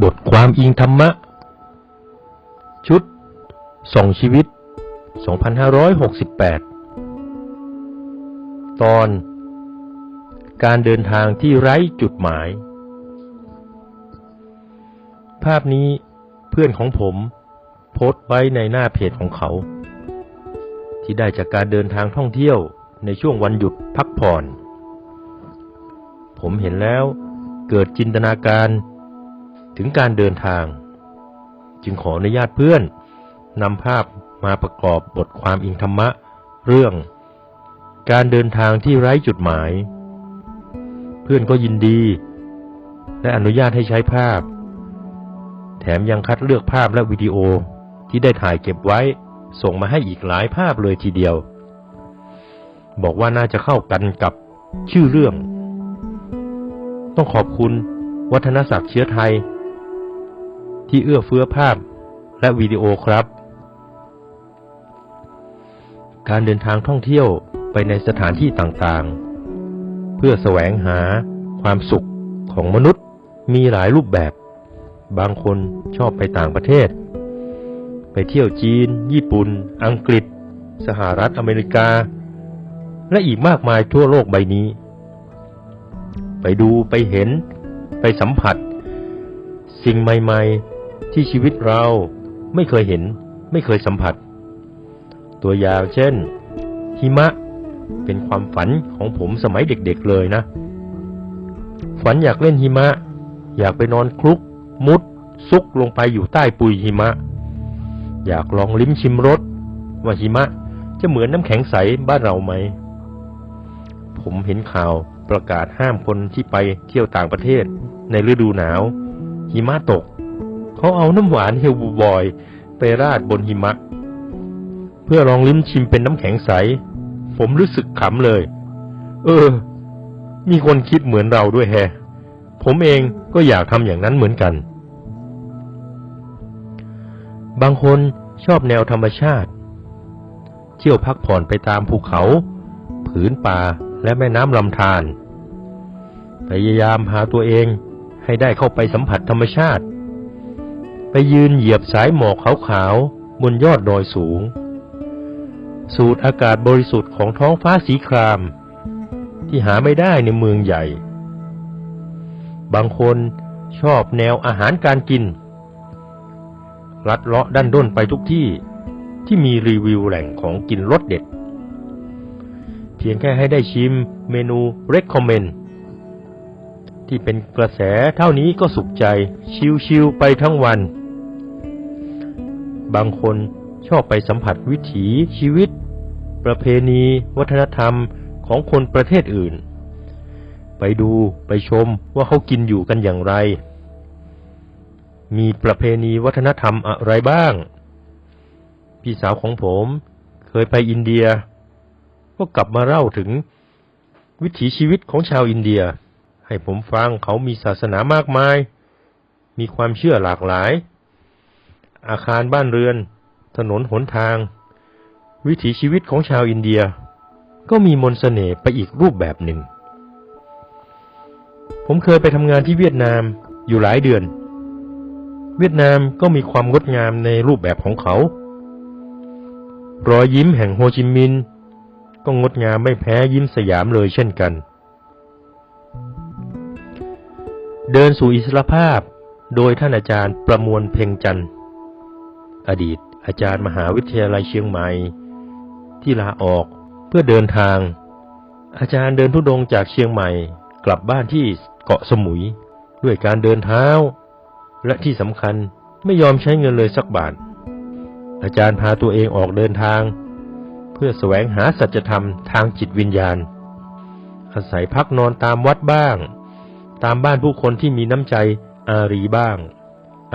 บทความอิงธรรมะ ชุดส่งชีวิต 2568 ตอน การเดินทางที่ไร้จุดหมาย ภาพนี้เพื่อนของผมโพสต์ไว้ในหน้าเพจของเขา ที่ได้จากการเดินทางท่องเที่ยวในช่วงวันหยุดพักผ่อน ผมเห็นแล้วเกิดจินตนาการ ถึงการเดินทาง จึงขออนุญาตเพื่อนนำภาพมาประกอบบทความอิงธรรมะ เรื่อง การเดินทางที่ไร้จุดหมาย เพื่อนก็ยินดี และอนุญาตให้ใช้ภาพ แถมยังคัดเลือกภาพและวิดีโอที่ได้ถ่ายเก็บไว้ ส่งมาให้อีกหลายภาพเลยทีเดียว บอกว่าน่าจะเข้ากันกับชื่อเรื่อง ต้องขอบคุณวัฒนศักดิ์เชื้อไทย ที่เอื้อเฟื้อภาพและวิดีโอครับ การเดินทางท่องเที่ยวไปในสถานที่ต่างๆ เพื่อแสวงหาความสุขของมนุษย์มีหลายรูปแบบ บางคนชอบไปต่างประเทศ ไปเที่ยวจีน ญี่ปุ่น อังกฤษ สหรัฐอเมริกา และอีกมากมายทั่วโลกใบนี้ ไปดูไปเห็น ไปสัมผัส สิ่งใหม่ ๆ ที่ชีวิตเราไม่เคยเห็น ไม่เคยสัมผัส ตัวอย่างเช่น หิมะเป็นความฝันของผมสมัยเด็กๆเลยนะ ฝันอยากเล่นหิมะ อยากไปนอนคลุก มุด ซุกลงไปอยู่ใต้ปุยหิมะ อยากลองลิ้มชิมรสว่าหิมะจะเหมือนน้ำแข็งใสบ้านเราไหม ผมเห็นข่าวประกาศห้ามคนที่ไปเที่ยวต่างประเทศในฤดูหนาว หิมะตก เขาเอาน้ำหวานเฮลบูบอยไปราดบนหิมะ เพื่อลองลิ้มชิมเป็นน้ำแข็งใส ผมรู้สึกขำเลย เออ มีคนคิดเหมือนเราด้วยแฮผมเองก็อยากทำอย่างนั้นเหมือนกัน บางคนชอบแนวธรรมชาติ เที่ยวพักผ่อนไปตามภูเขา ผืนป่าและแม่น้ำลำธารพยายามพาตัวเองให้ได้เข้าไปสัมผัสธรรมชาติ ไปยืนเหยียบสายหมอกขาวๆบนยอดดอยสูง สูดอากาศบริสุทธิ์ของท้องฟ้าสีคราม ที่หาไม่ได้ในเมืองใหญ่ บางคนชอบแนวอาหารการกิน ลัดเลาะดันด้นไปทุกที่ที่มีรีวิวแหล่งของกินรสเด็ด เพียงแค่ให้ได้ชิมเมนู recommend ที่เป็นกระแสเท่านี้ก็สุขใจ ชิวๆไปทั้งวัน บางคนชอบไปสัมผัสวิถีชีวิต ประเพณี วัฒนธรรมของคนประเทศอื่น ไปดูไปชมว่าเขากินอยู่กันอย่างไร มีประเพณีวัฒนธรรมอะไรบ้าง พี่สาวของผมเคยไปอินเดีย ก็กลับมาเล่าถึงวิถีชีวิตของชาวอินเดีย ให้ผมฟังเขามีศาสนามากมาย มีความเชื่อหลากหลาย อาคารบ้านเรือน ถนนหนทาง วิถีชีวิตของชาวอินเดีย ก็มีมนสเสน่ห์ไปอีกรูปแบบหนึ่ง ผมเคยไปทำงานที่เวียดนามอยู่หลายเดือน เวียดนามก็มีความงดงามในรูปแบบของเขา รอยยิ้มแห่งโฮจิมินห์ก็งดงามไม่แพ้ยิ้มสยามเลยเช่นกัน เดินสู่อิสรภาพ โดยท่านอาจารย์ประมวลเพ่งจันทร์ อดีต อาจารย์มหาวิทยาลัยเชียงใหม่ ที่ลาออกเพื่อเดินทาง อาจารย์เดินทุดงจากเชียงใหม่ กลับบ้านที่เกาะสมุย ด้วยการเดินเท้า และที่สำคัญไม่ยอมใช้เงินเลยสักบาท อาจารย์พาตัวเองออกเดินทาง เพื่อแสวงหาสัจธรรมทางจิตวิญญาณ อาศัยพักนอนตามวัดบ้าง ตามบ้านผู้คนที่มีน้ำใจอารีบ้าง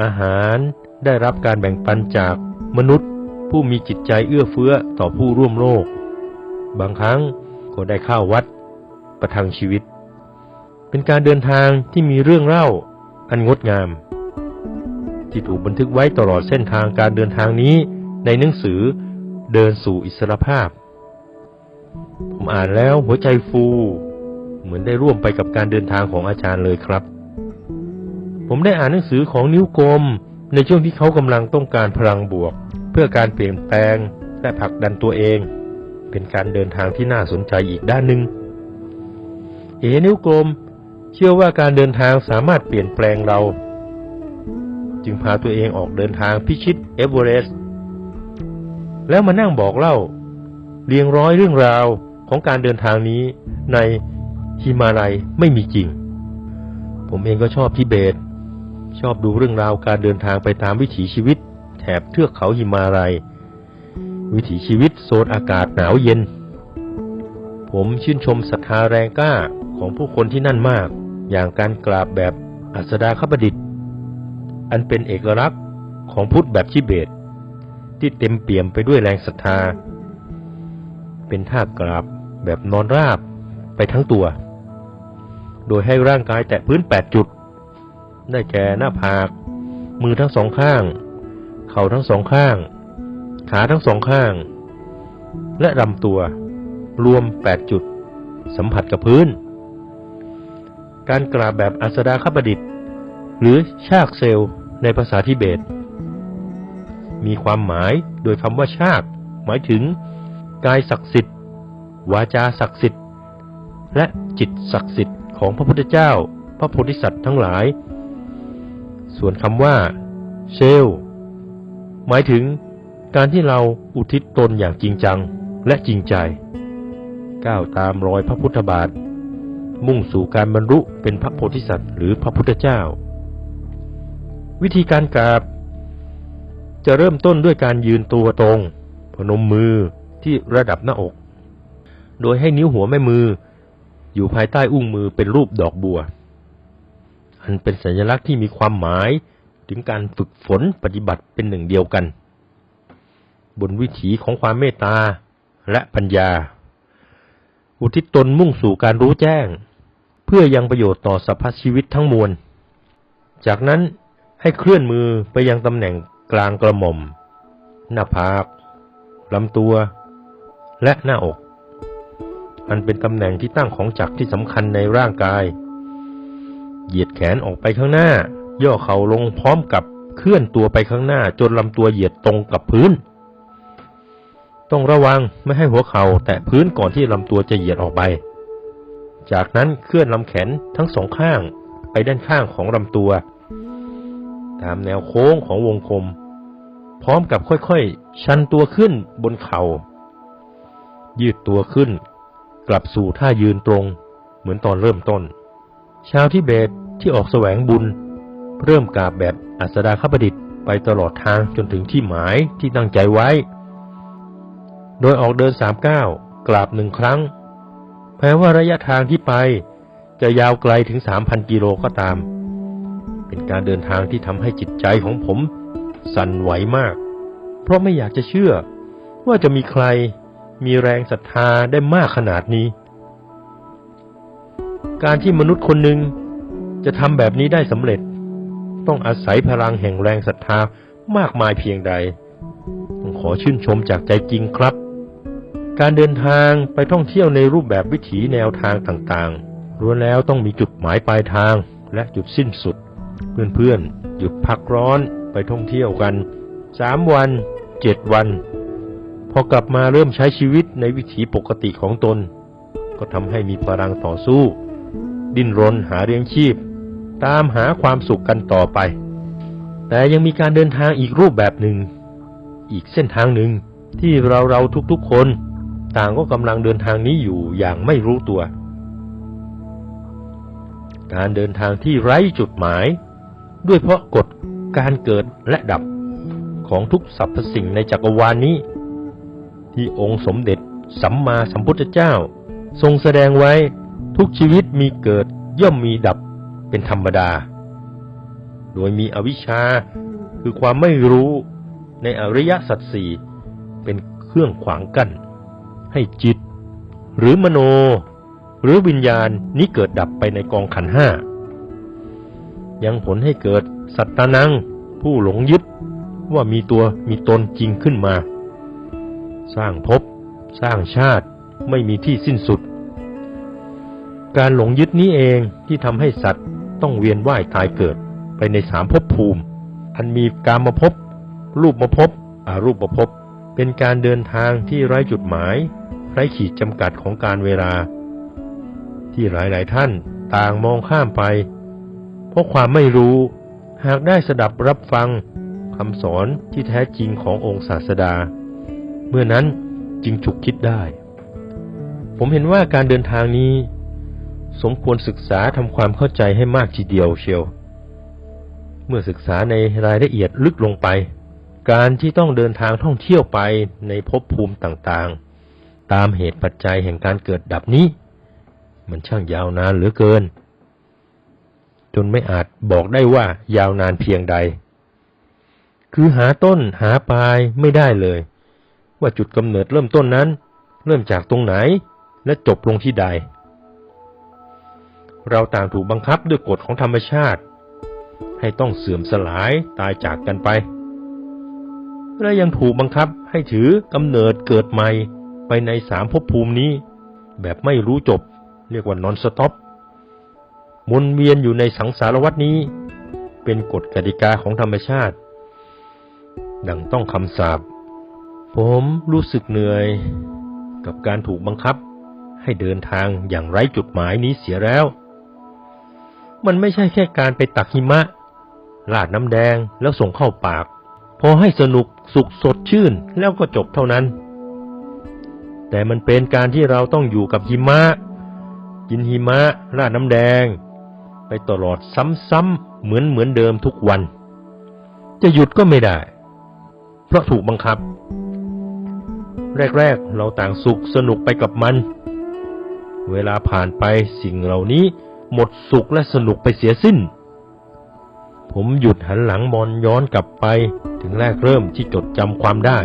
อาหาร ได้รับการแบ่งปันจากมนุษย์ผู้มีจิตใจเอื้อเฟื้อต่อผู้ร่วมโลก บางครั้งก็ได้เข้าวัดประทังชีวิต เป็นการเดินทางที่มีเรื่องเล่าอันงดงาม ที่ถูกบันทึกไว้ตลอดเส้นทางการเดินทางนี้ในหนังสือเดินสู่อิสรภาพ ผมอ่านแล้วหัวใจฟู เหมือนได้ร่วมไปกับการเดินทางของอาจารย์เลยครับ ผมได้อ่านหนังสือของนิ้วกลม ในช่วงที่เขากำลังต้องการพลังบวก เพื่อการเปลี่ยนแปลงและผลักดันตัวเอง เป็นการเดินทางที่น่าสนใจอีกด้านหนึ่งเอนิ้วกลม เชื่อว่าการเดินทางสามารถเปลี่ยนแปลงเรา จึงพาตัวเองออกเดินทางพิชิตเอเวอเรสต์แล้วมานั่งบอกเล่า เรียงร้อยเรื่องราวของการเดินทางนี้ในฮิมาลัยไม่มีจริง ผมเองก็ชอบทิเบต ชอบดูเรื่องราวการเดินทางไปตามวิถีชีวิต แถบเทือกเขาหิมาลัย วิถีชีวิตโซนอากาศหนาวเย็น ผมชื่นชมศรัทธาแรงกล้าของผู้คนที่นั่นมาก อย่างการกราบแบบอัสดาคบดิษฐ์อันเป็นเอกลักษณ์ของพุทธแบบชิเบต ที่เต็มเปี่ยมไปด้วยแรงศรัทธา เป็นท่ากราบแบบนอนราบไปทั้งตัว โดยให้ร่างกายแตะพื้นแปดจุด ได้แก่หน้าผาก มือทั้งสองข้าง เข่าทั้งสองข้าง ขาทั้งสองข้าง และลำตัว รวมแปดจุด สัมผัสกับพื้น การกราบแบบอัสดาคบดิษฐ์หรือชากเซลในภาษาทิเบต มีความหมายโดยคำว่าชาก หมายถึง กายศักดิ์สิทธิ์ วาจาศักดิ์สิทธิ์ และจิตศักดิ์สิทธิ์ของพระพุทธเจ้า พระโพธิสัตว์ทั้งหลาย ส่วนคำว่า เซลหมายถึงการที่เราอุทิศตนอย่างจริงจังและจริงใจ ก้าวตามรอยพระพุทธบาท มุ่งสู่การบรรลุเป็นพระโพธิสัตว์หรือพระพุทธเจ้า วิธีการกราบ จะเริ่มต้นด้วยการยืนตัวตรง พนมมือที่ระดับหน้าอก โดยให้นิ้วหัวแม่มือ อยู่ภายใต้อุ้งมือเป็นรูปดอกบัว อันเป็นสัญลักษณ์ที่มีความหมายถึงการฝึกฝนปฏิบัติเป็นหนึ่งเดียวกัน บนวิถีของความเมตตาและปัญญา อุทิศตนมุ่งสู่การรู้แจ้ง เพื่อยังประโยชน์ต่อสรรพชีวิตทั้งมวล จากนั้นให้เคลื่อนมือไปยังตำแหน่งกลางกระหม่อม หน้าผากลำตัว และหน้าอก อันเป็นตำแหน่งที่ตั้งของจักรที่สำคัญในร่างกาย เหยียดแขนออกไปข้างหน้า ย่อเข่าลงพร้อมกับเคลื่อนตัวไปข้างหน้า จนลำตัวเหยียดตรงกับพื้น ต้องระวังไม่ให้หัวเข่าแตะพื้นก่อนที่ลำตัวจะเหยียดออกไป จากนั้นเคลื่อนลำแขนทั้งสองข้างไปด้านข้างของลำตัว ตามแนวโค้งของวงกลม พร้อมกับค่อยๆ ชันตัวขึ้นบนเขา่า ยืดตัวขึ้น กลับสู่ท่ายืนตรง เหมือนตอนเริ่มต้น ชาวทิเบตที่ออกแสวงบุญ เริ่มกราบแบบอัสดาคบดิษฐ์ไปตลอดทางจนถึงที่หมายที่ตั้งใจไว้ โดยออกเดินสามก้าวกราบหนึ่งครั้งแม้ว่าระยะทางที่ไปจะยาวไกลถึงสามพันกิโลก็ตาม เป็นการเดินทางที่ทำให้จิตใจของผมสั่นไหวมาก เพราะไม่อยากจะเชื่อว่าจะมีใครมีแรงศรัทธาได้มากขนาดนี้ การที่มนุษย์คนหนึ่งจะทำแบบนี้ได้สำเร็จ ต้องอาศัยพลังแห่งแรงศรัทธามากมายเพียงใด ต้องขอชื่นชมจากใจจริงครับ การเดินทางไปท่องเที่ยวในรูปแบบวิถีแนวทางต่างๆล้วนแล้วต้องมีจุดหมายปลายทางและจุดสิ้นสุด เพื่อนๆหยุดพักร้อนไปท่องเที่ยวกันสามวันเจ็ดวัน พอกลับมาเริ่มใช้ชีวิตในวิถีปกติของตน ก็ทำให้มีพลังต่อสู้ ดิ้นรนหาเลี้ยงชีพ ตามหาความสุขกันต่อไป แต่ยังมีการเดินทางอีกรูปแบบหนึ่ง อีกเส้นทางหนึ่งที่เราเราทุกๆคน ต่างก็กำลังเดินทางนี้อยู่อย่างไม่รู้ตัว การเดินทางที่ไร้จุดหมาย ด้วยเพราะกฎการเกิดและดับของทุกสรรพสิ่งในจักรวาลนนี้ ที่องค์สมเด็จสัมมาสัมพุทธเจ้า ทรงแสดงไว้ ทุกชีวิตมีเกิดย่อมมีดับเป็นธรรมดา โดยมีอวิชชาคือความไม่รู้ในอริยสัจสี่เป็นเครื่องขวางกั้น ให้จิต หรือมโน หรือวิญญาณนี้เกิดดับไปในกองขันห้า ยังผลให้เกิดสัตตานัง ผู้หลงยึดว่ามีตัวมีตนจริงขึ้นมา สร้างภพสร้างชาติไม่มีที่สิ้นสุด การหลงยึดนี้เองที่ทำให้สัตว์ต้องเวียนว่ายตายเกิดไปในสามภพภูมิ อันมีกามภพรูปมภพอารูปภพเป็นการเดินทางที่ไร้จุดหมาย ไร้ขีดจำกัดของการเวลา ที่หลายๆท่านต่างมองข้ามไป เพราะความไม่รู้ หากได้สดับรับฟังคำสอนที่แท้จริงขององค์ศาสดา เมื่อนั้นจึงฉุกคิดได้ ผมเห็นว่าการเดินทางนี้ สมควรศึกษาทำความเข้าใจให้มากทีเดียวเชียว เมื่อศึกษาในรายละเอียดลึกลงไป การที่ต้องเดินทางท่องเที่ยวไปในภพภูมิต่างๆ ตามเหตุปัจจัยแห่งการเกิดดับนี้ มันช่างยาวนานเหลือเกิน จนไม่อาจบอกได้ว่ายาวนานเพียงใด คือหาต้นหาปลายไม่ได้เลย ว่าจุดกำเนิดเริ่มต้นนั้น เริ่มจากตรงไหนและจบลงที่ใด เราต่างถูกบังคับด้วยกฎของธรรมชาติ ให้ต้องเสื่อมสลายตายจากกันไป และยังถูกบังคับให้ถือกำเนิดเกิดใหม่ไปในสามภพภูมินี้ แบบไม่รู้จบ เรียกว่านอนสต็อปวนเวียนอยู่ในสังสารวัฏนี้ เป็นกฎกติกาของธรรมชาติ ดังต้องคำสาปผมรู้สึกเหนื่อยกับการถูกบังคับให้เดินทางอย่างไร้จุดหมายนี้เสียแล้ว มันไม่ใช่แค่การไปตักหิมะลาดน้ำแดงแล้วส่งเข้าปาก พอให้สนุกสุขสดชื่นแล้วก็จบเท่านั้น แต่มันเป็นการที่เราต้องอยู่กับหิมะ กินหิมะ ราดน้ำแดง ไปตลอดซ้ำๆเหมือนเหมือนเดิมทุกวัน จะหยุดก็ไม่ได้ เพราะถูกบังคับ แรกๆ เราต่างสุขสนุกไปกับมัน เวลาผ่านไปสิ่งเหล่านี้ หมดสุขและสนุกไปเสียสิ้น ผมหยุดหันหลังมอนย้อนกลับไปถึงแรกเริ่มที่จดจำความได้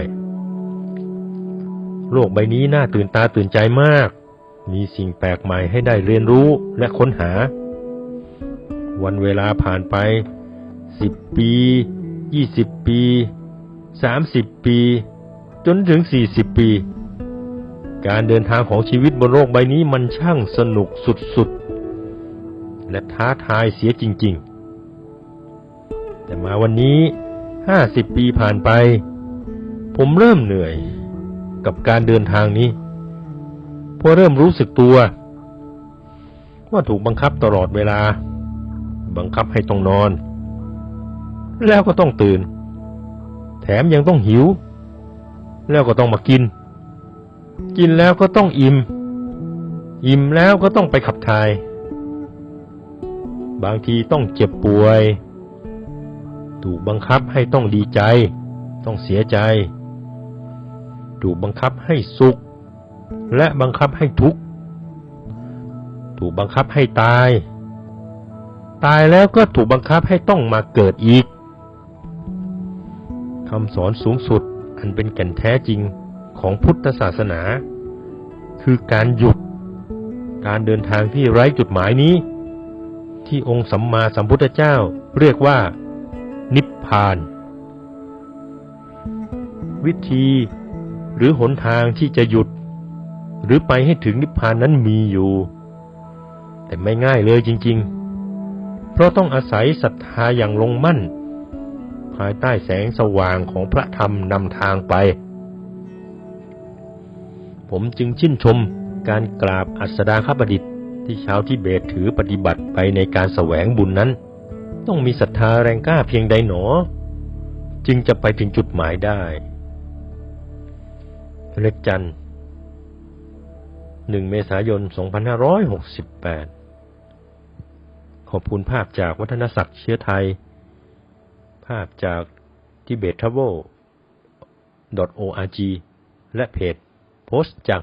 โลกใบนี้น่าตื่นตาตื่นใจมาก มีสิ่งแปลกใหม่ให้ได้เรียนรู้และค้นหา วันเวลาผ่านไปสิบปียี่สิบปีสามสิบปี จนถึงสี่สิบปี การเดินทางของชีวิตบนโลกใบนี้มันช่างสนุกสุดๆ และท้าทายเสียจริง ๆ แต่มาวันนี้ห้าสิบปีผ่านไป ผมเริ่มเหนื่อยกับการเดินทางนี้พราะเริ่มรู้สึกตัว ว่าถูกบังคับตลอดเวลา บังคับให้ต้องนอน แล้วก็ต้องตื่น แถมยังต้องหิว แล้วก็ต้องมากิน กินแล้วก็ต้องอิ่ม อิ่มแล้วก็ต้องไปขับถ่าย บางทีต้องเจ็บป่วย ถูกบังคับให้ต้องดีใจ ต้องเสียใจ ถูกบังคับให้สุข และบังคับให้ทุกข์ ถูกบังคับให้ตาย ตายแล้วก็ถูกบังคับให้ต้องมาเกิดอีกคำสอนสูงสุดอันเป็นแก่นแท้จริงของพุทธศาสนา คือการหยุด การเดินทางที่ไร้จุดหมายนี้ ที่องค์สัมมาสัมพุทธเจ้าเรียกว่า นิพพาน วิธีหรือหนทางที่จะหยุด หรือไปให้ถึงนิพพานนั้นมีอยู่ แต่ไม่ง่ายเลยจริง ๆ เพราะต้องอาศัยศรัทธาอย่างลงมั่น ภายใต้แสงสว่างของพระธรรมนำทางไป ผมจึงชื่นชมการกราบอัสดาคบดิษฐ ที่ชาวทิเบตถือปฏิบัติไปในการแสวงบุญนั้น ต้องมีศรัทธาแรงกล้าเพียงใดหนอ จึงจะไปถึงจุดหมายได้ เล็กจันหนึ่งเมษายน 2568 ขอบคุณภาพจากวัฒนศักดิ์เชื้อไทย ภาพจากทิเบตท r a v e l org และเพจโพสต์จาก